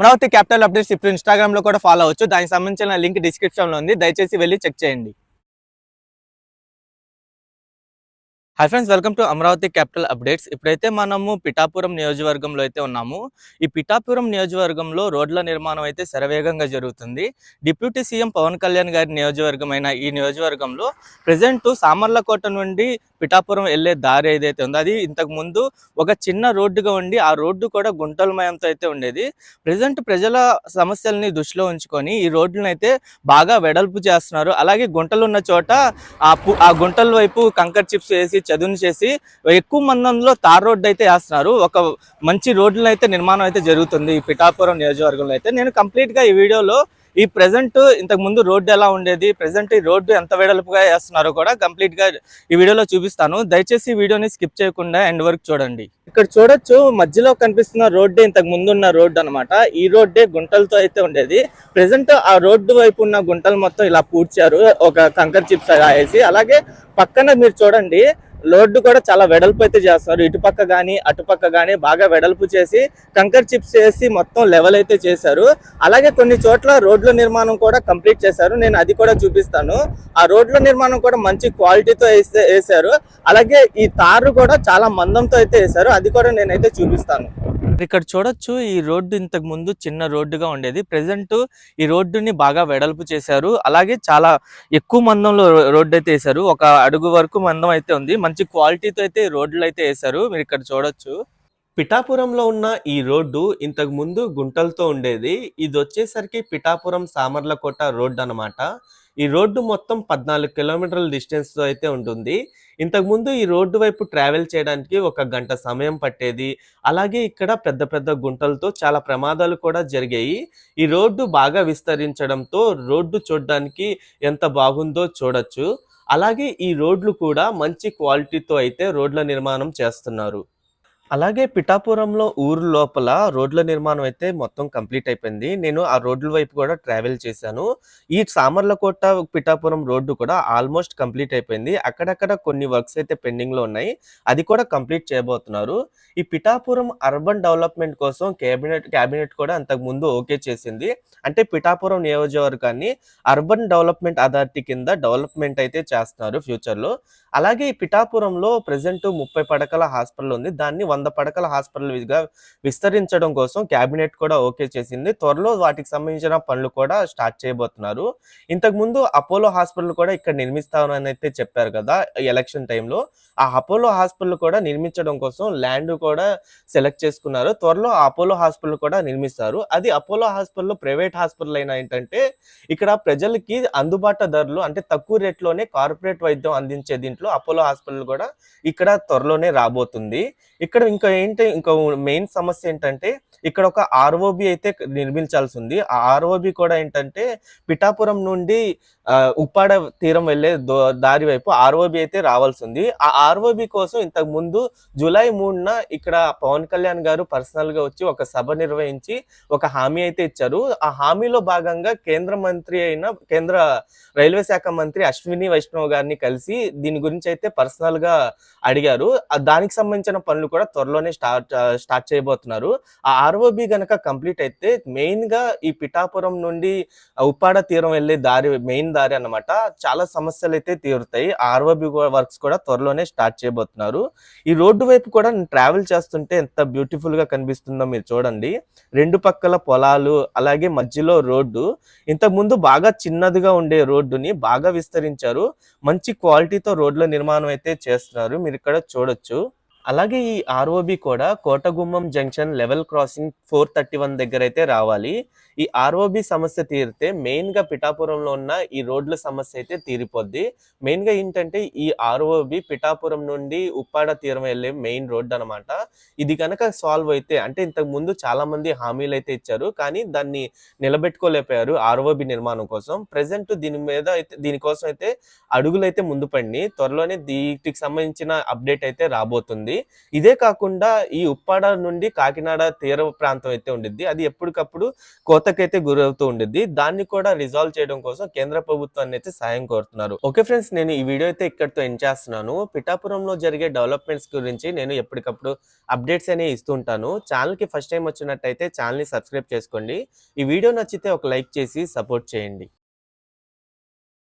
Amaravati capital updates ఇప్పుడు ఇన్స్టాగ్రామ్లో కూడా ఫాలో అవ్వచ్చు. దానికి సంబంధించిన లింక్ డిస్క్రిప్షన్లో ఉంది. దయచేసి వెళ్ళి చెక్ చేయండి. Hi friends welcome to Amaravati capital updates. ఇప్పుడైతే మనము పిఠాపురం నియోజకవర్గంలో అయితే ఉన్నాము. ఈ పిఠాపురం నియోజకవర్గంలో రోడ్ల నిర్మాణం అయితే శరవేగంగా జరుగుతుంది. డిప్యూటీ సీఎం పవన్ కళ్యాణ్ గారి నియోజకవర్గమైన ఈ నియోజకవర్గంలో ప్రజెంట్ సామర్లకోట నుండి పిఠాపురం వెళ్ళే దారి ఏదైతే ఉందో అది ఇంతకు ముందు ఒక చిన్న రోడ్డుగా ఉండి ఆ రోడ్డు కూడా గుంటలమయంతో అయితే ఉండేది. ప్రజెంట్ ప్రజల సమస్యల్ని దృష్టిలో ఉంచుకొని ఈ రోడ్లను అయితే బాగా వెడల్పు చేస్తున్నారు. అలాగే గుంటలు ఉన్న చోట ఆ ఆ గుంటల వైపు కంకర్ చిప్స్ వేసి చదును చేసి ఎక్కువ మందంలో తార్ రోడ్డు అయితే వేస్తున్నారు. ఒక మంచి రోడ్లను అయితే నిర్మాణం అయితే జరుగుతుంది ఈ పిఠాపురం నియోజకవర్గంలో అయితే. నేను కంప్లీట్గా ఈ వీడియోలో ఈ ప్రెసెంట్ ఇంతకు ముందు రోడ్డు ఎలా ఉండేది? ప్రెసెంట్ ఈ రోడ్డు ఎంత వెడల్పుగా వేస్తున్నారో కూడా కంప్లీట్గా ఈ వీడియోలో చూపిస్తాను. దయచేసి వీడియోని స్కిప్ చేయకుండా ఎండ్ వరకు చూడండి. ఇక్కడ చూడొచ్చు మధ్యలో కనిపిస్తున్న రోడ్డే ఇంతకు ముందు ఉన్న రోడ్డు అన్నమాట. ఈ రోడ్డే గుంటలతో అయితే ఉండేది. ప్రెసెంట్ ఆ రోడ్డు వైపు ఉన్న గుంటలు మొత్తం ఇలా పూడ్చారు. ఒక కంకర్ చిప్స్ వేసి. అలాగే పక్కన మీరు చూడండి రోడ్డు కూడా చాలా వెడల్పు అయితే చేస్తారు. ఇటుపక్క కానీ అటుపక్క కానీ బాగా వెడల్పు చేసి కంకర్ చిప్స్ వేసి మొత్తం లెవెల్ అయితే చేశారు. అలాగే కొన్ని చోట్ల రోడ్ల నిర్మాణం కూడా కంప్లీట్ చేశారు. నేను అది కూడా చూపిస్తాను. ఆ రోడ్ల నిర్మాణం కూడా మంచి క్వాలిటీతో వేస్తే వేశారు. అలాగే ఈ తారు కూడా చాలా మందంతో అయితే వేశారు. అది కూడా నేనైతే చూపిస్తాను. ఇక్కడ చూడొచ్చు ఈ రోడ్డు ఇంతకు ముందు చిన్న రోడ్డుగా ఉండేది. ప్రెసెంట్ ఈ రోడ్డుని బాగా వెడల్పు చేశారు. అలాగే చాలా ఎక్కువ మందంలో రోడ్డు అయితే వేశారు. ఒక అడుగు వరకు మందం అయితే ఉంది. మంచి క్వాలిటీతో అయితే రోడ్లు అయితే వేశారు. మీరు ఇక్కడ చూడొచ్చు. పిఠాపురంలో ఉన్న ఈ రోడ్డు ఇంతకు ముందు గుంటలతో ఉండేది. ఇది వచ్చేసరికి పిఠాపురం సామర్లకోట రోడ్డు అన్నమాట ఈ రోడ్డు మొత్తం పద్నాలుగు కిలోమీటర్ల డిస్టెన్స్తో అయితే ఉంటుంది. ఇంతకుముందు ఈ రోడ్డు వైపు ట్రావెల్ చేయడానికి ఒక గంట సమయం పట్టేది. అలాగే ఇక్కడ పెద్ద పెద్ద గుంటలతో చాలా ప్రమాదాలు కూడా జరిగాయి. ఈ రోడ్డు బాగా విస్తరించడంతో రోడ్డు చూడడానికి ఎంత బాగుందో చూడొచ్చు. అలాగే ఈ రోడ్లు కూడా మంచి క్వాలిటీతో అయితే రోడ్ల నిర్మాణం చేస్తున్నారు. అలాగే పిఠాపురంలో ఊరు లోపల రోడ్ల నిర్మాణం అయితే మొత్తం కంప్లీట్ అయిపోయింది. నేను ఆ రోడ్ల వైపు కూడా ట్రావెల్ చేశాను. ఈ సామర్లకోట పిఠాపురం రోడ్డు కూడా ఆల్మోస్ట్ కంప్లీట్ అయిపోయింది. అక్కడక్కడ కొన్ని వర్క్స్ అయితే పెండింగ్లో ఉన్నాయి. అది కూడా కంప్లీట్ చేయబోతున్నారు. ఈ పిఠాపురం అర్బన్ డెవలప్మెంట్ కోసం కేబినెట్ కేబినెట్ కూడా అంతకు ముందు ఓకే చేసింది. అంటే పిఠాపురం నియోజకవర్గాన్ని అర్బన్ డెవలప్మెంట్ అథారిటీ కింద డెవలప్మెంట్ అయితే చేస్తున్నారు ఫ్యూచర్లో. అలాగే ఈ పిఠాపురంలో ప్రజెంట్ ముప్పై పడకల హాస్పిటల్ ఉంది. దాన్ని వంద పడకల హాస్పిటల్ విస్తరించడం కోసం కేబినెట్ కూడా ఓకే చేసింది. త్వరలో వాటికి సంబంధించిన పనులు కూడా స్టార్ట్ చేయబోతున్నారు. ఇంతకు ముందు అపోలో హాస్పిటల్ కూడా ఇక్కడ నిర్మిస్తామని అయితే చెప్పారు కదా ఎలక్షన్ టైంలో. ఆ అపోలో హాస్పిటల్ కూడా నిర్మించడం కోసం ల్యాండ్ కూడా సెలెక్ట్ చేసుకున్నారు. త్వరలో అపోలో హాస్పిటల్ కూడా నిర్మిస్తారు. అది అపోలో హాస్పిటల్ ప్రైవేట్ హాస్పిటల్ అయినా ఏంటంటే ఇక్కడ ప్రజలకి అందుబాటు ధరలు అంటే తక్కువ రేట్లోనే కార్పొరేట్ వైద్యం అందించే దీంట్లో అపోలో హాస్పిటల్ కూడా ఇక్కడ త్వరలోనే రాబోతుంది. ఇక్కడ ఇంకా ఏంటి ఇంకా మెయిన్ సమస్య ఏంటంటే ఇక్కడ ఒక ఆర్ఓబి అయితే నిర్మించాల్సి ఉంది ఆ ఆర్ఓబి కూడా ఏంటంటే పిఠాపురం నుండి ఉప్పాడ తీరం వెళ్ళే దో- దారి వైపు ఆర్ఓబి అయితే రావాల్సి ఉంది ఆ ఆర్ఓబి కోసం ఇంతకు ముందు జూలై మూడున ఇక్కడ పవన్ కళ్యాణ్ గారు పర్సనల్గా వచ్చి ఒక సభ నిర్వహించి ఒక హామీ అయితే ఇచ్చారు. ఆ హామీలో భాగంగా కేంద్ర మంత్రి అయిన కేంద్ర రైల్వే శాఖ మంత్రి అశ్విని వైష్ణవ్ గారిని కలిసి దీని గురించి అయితే పర్సనల్గా అడిగారు దానికి సంబంధించిన పనులు కూడా త్వరలోనే స్టార్ట్ స్టార్ట్ చేయబోతున్నారు. ఆ ఆర్ఓబి గనక కంప్లీట్ అయితే మెయిన్గా ఈ పిఠాపురం నుండి ఉప్పాడ తీరం వెళ్ళే దారి మెయిన్ దారి అన్నమాట. చాలా సమస్యలు అయితే తీరుతాయి ఆర్ఓబి వర్క్స్ కూడా త్వరలోనే స్టార్ట్ చేయబోతున్నారు. ఈ రోడ్డు వైపు కూడా నేను ట్రావెల్ చేస్తుంటే ఎంత బ్యూటిఫుల్గా కనిపిస్తుందో మీరు చూడండి. రెండు పక్కల పొలాలు అలాగే మధ్యలో రోడ్డు. ఇంతకు ముందు బాగా చిన్నదిగా ఉండే రోడ్డుని బాగా విస్తరించారు. మంచి క్వాలిటీతో రోడ్ల నిర్మాణం అయితే చేస్తున్నారు. మీరు ఇక్కడ చూడొచ్చు. అలాగే ఈ ఆర్ఓబి కూడా Kotagummam junction level crossing four thirty one దగ్గర అయితే రావాలి. ఈ ఆర్ఓబి సమస్య తీరితే మెయిన్గా పిఠాపురంలో ఉన్న ఈ రోడ్ల సమస్య అయితే తీరిపోద్ది. మెయిన్గా ఏంటంటే ఈ ఆర్ఓబి పిఠాపురం నుండి ఉప్పాడ తీరం వెళ్ళే మెయిన్ రోడ్ అన్నమాట. ఇది కనుక సాల్వ్ అయితే అంటే ఇంతకు ముందు చాలా మంది హామీలు అయితే ఇచ్చారు కానీ దాన్ని నిలబెట్టుకోలేకపోయారు ఆర్ఓబి నిర్మాణం కోసం. ప్రెసెంట్ దీని మీద అయితే దీనికోసం అయితే అడుగులు అయితే ముందు పడి త్వరలోనే దీనికి సంబంధించిన అప్డేట్ అయితే రాబోతుంది. ఇదే కాకుండా ఈ ఉప్పాడ నుండి కాకినాడ తీర ప్రాంతం అయితే ఉండిద్ది. అది ఎప్పటికప్పుడు కోతకైతే గురవుతూ ఉండిద్ది. దాన్ని కూడా రిజాల్వ్ చేయడం కోసం కేంద్ర ప్రభుత్వాన్ని అయితే సాయం కోరుతున్నారు. ఓకే ఫ్రెండ్స్ నేను ఈ వీడియో అయితే ఇక్కడితో ఎండ్ చేస్తున్నాను. పిఠాపురంలో జరిగే డెవలప్మెంట్స్ గురించి నేను ఎప్పటికప్పుడు అప్డేట్స్ అనేవి ఇస్తుంటాను ఛానల్కి ఫస్ట్ టైం వచ్చినట్టయితే ఛానల్ని సబ్స్క్రైబ్ చేసుకోండి. ఈ వీడియో నచ్చితే ఒక లైక్ చేసి సపోర్ట్ చేయండి.